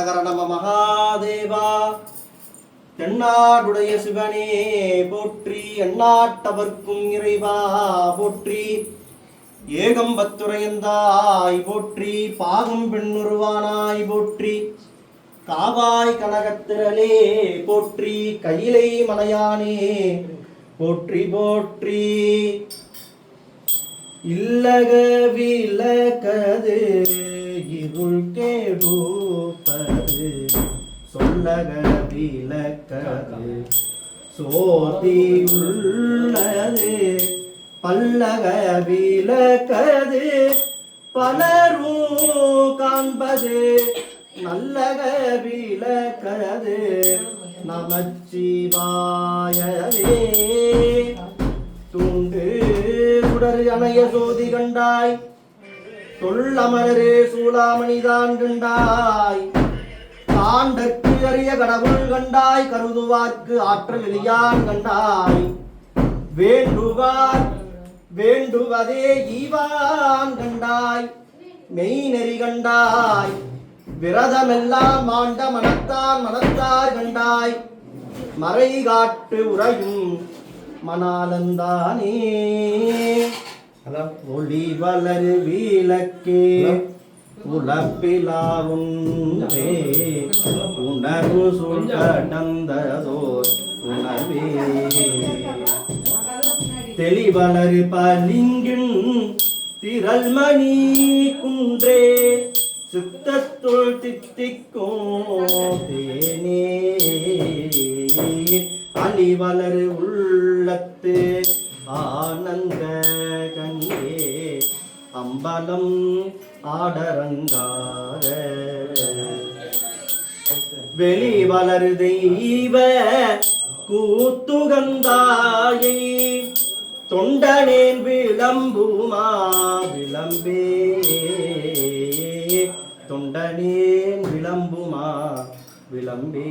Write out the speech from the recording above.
நம மகாதேவா. தென்னாடுடைய சிவனே போற்றி. எண்ணாட்டவர்க்கும் இறைவா போற்றி. ஏகம்பத்துரையந்தாய் போற்றி. பாகம் பெண்ணுருவானாய் போற்றி. காவாய் கனகத்திரளே போற்றி. கையிலை மலையானே போற்றி போற்றி. இல்லக விலகது இருள் கேடுப்பது சொல்லக விளக்கது. சோதி உள்ளது. பல்லக விளக்கது. பலரும் காண்பது. நல்லக விளக்கது. நமச்சிவாயவே. தூண்டு சுடர் அணைய சோதி கண்டாய். சொல்லமரரே சூளாமணிதான் கண்டாய். தாண்டற்கு அறிய கடவுள் கண்டாய் கருதுவார்க்கு ஆற்றல் எளியான் கண்டாய். வேண்டுவார் வேண்டுவதே ஈவான் கண்டாய். மெய் நெறி கண்டாய். விரதமெல்லாம் ஆண்ட மனத்தான் மனத்தார் கண்டாய். மறை காட்டு உறையும் மணாலந்தானே ஒளி வளரு விளக்கே. உலப்பிலாவுன்றே உணர்வு சொல் கடந்ததோர் உணர்வே. தெளிவளரு பலிங்கின் திரள்மணி குன்றே. சித்தத்துள் தித்திக்கும் தேனே. அலிவளரு உள்ளத்து. ஆனந்த கங்கே அம்பலம் ஆடரங்கார வெளி வளரு தெய்வ கூத்துகந்தாயை தொண்டனேன் விளம்புமா விளம்பே. தொண்டனேன் விளம்புமா விளம்பே.